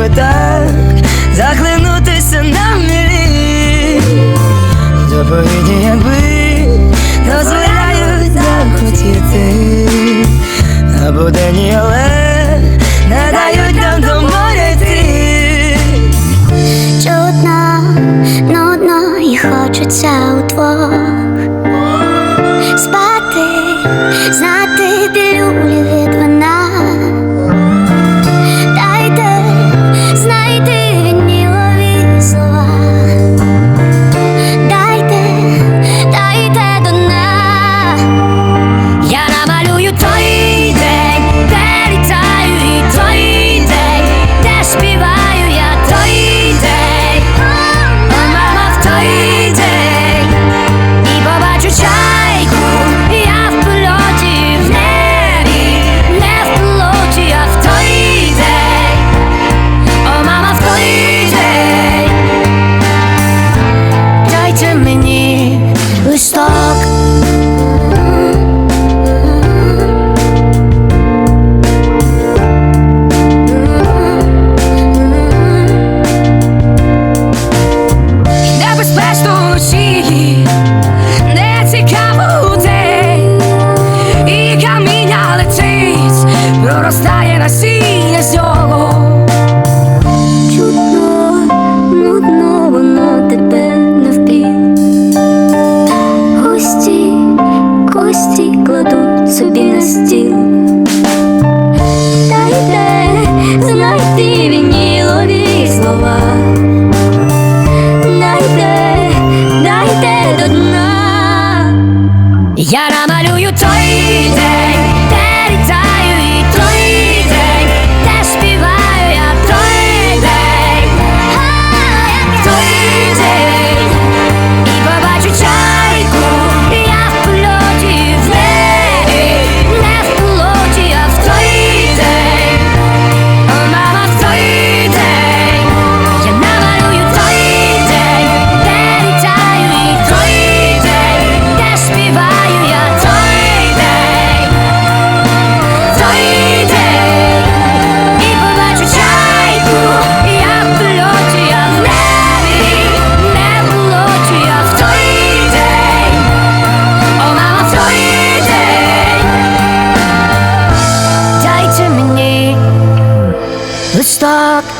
би так заглянутися на мілі доповіді, якби дозволяють захотіти На буденні, але не дають нам до моря йти. Чудно, нудно і хочеться у удвох Проростає насіння сього, Чудно, нудно воно тебе навпіл. Гості, кості кладуть собі на стіл. Та йде, знайти вінілові слова. stuck